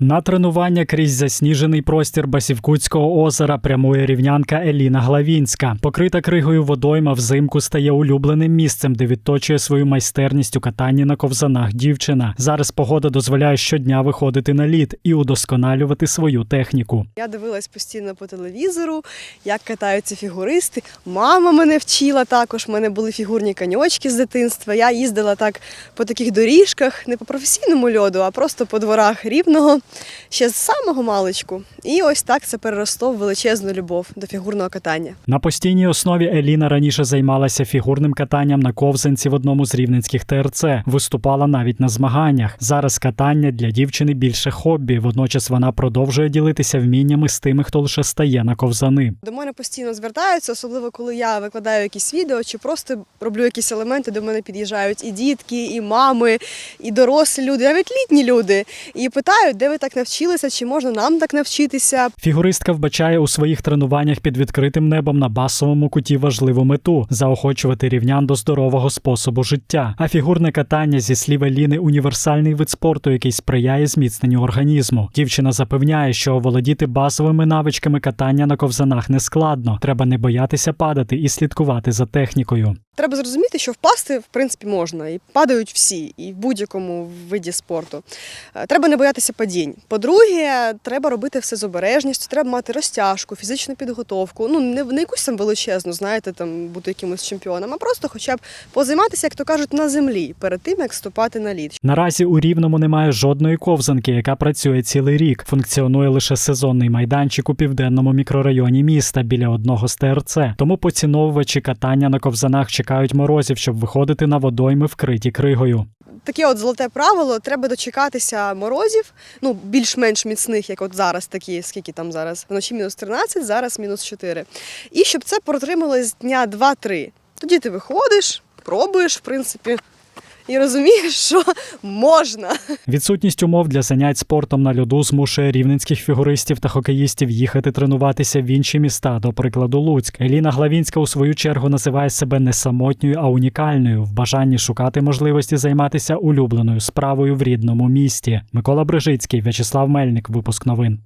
На тренування крізь засніжений простір Басівкутського озера прямує рівнянка Еліна Главінська. Покрита кригою водойма взимку стає улюбленим місцем, де відточує свою майстерність у катанні на ковзанах дівчина. Зараз погода дозволяє щодня виходити на лід і удосконалювати свою техніку. Я дивилась постійно по телевізору, як катаються фігуристи. Мама мене вчила також. У мене були фігурні коньочки з дитинства. Я їздила так по таких доріжках, не по професійному льоду, а просто по дворах рівного ще з самого маличку. І ось так це переросло в величезну любов до фігурного катання. На постійній основі Еліна раніше займалася фігурним катанням на ковзанці в одному з рівненських ТРЦ. Виступала навіть на змаганнях. Зараз катання для дівчини більше хобі. Водночас вона продовжує ділитися вміннями з тими, хто лише стає на ковзани. До мене постійно звертаються, особливо коли я викладаю якісь відео чи просто роблю якісь елементи, до мене під'їжджають і дітки, і мами, і дорослі люди, навіть літні люди. І питають, де ви так навчилися, чи можна нам так навчитися. Фігуристка вбачає у своїх тренуваннях під відкритим небом на басовому куті важливу мету заохочувати рівнян до здорового способу життя. А фігурне катання зі слів Еліни універсальний вид спорту, який сприяє зміцненню організму. Дівчина запевняє, що оволодіти базовими навичками катання на ковзанах не складно. Треба не боятися падати і слідкувати за технікою. Треба зрозуміти, що впасти в принципі можна, і падають всі, і в будь-якому виді спорту. Е, Треба не боятися падінь. По-друге, треба робити все з обережністю, треба мати розтяжку, фізичну підготовку. Ну не, не якусь там величезну, знаєте, там бути якимось чемпіоном, а просто хоча б позайматися, як то кажуть, на землі перед тим як ступати на лід. Наразі у Рівному немає жодної ковзанки, яка працює цілий рік. Функціонує лише сезонний майданчик у південному мікрорайоні міста біля одного з ТРЦ. Тому поціновувачі катання на ковзанах чекають морозів, щоб виходити на водойми вкриті кригою. Таке от золоте правило: треба дочекатися морозів, ну більш-менш міцних, як от зараз, такі, скільки там зараз? Вночі мінус 13, зараз мінус 4. І щоб це протрималось дня 2-3. Тоді ти виходиш, пробуєш, в принципі, і розумієш, що можна. Відсутність умов для занять спортом на льоду змушує рівненських фігуристів та хокеїстів їхати тренуватися в інші міста, до прикладу Луцьк. Еліна Главінська у свою чергу називає себе не самотньою, а унікальною в бажанні шукати можливості займатися улюбленою справою в рідному місті. Микола Брижицький, В'ячеслав Мельник, випуск новин.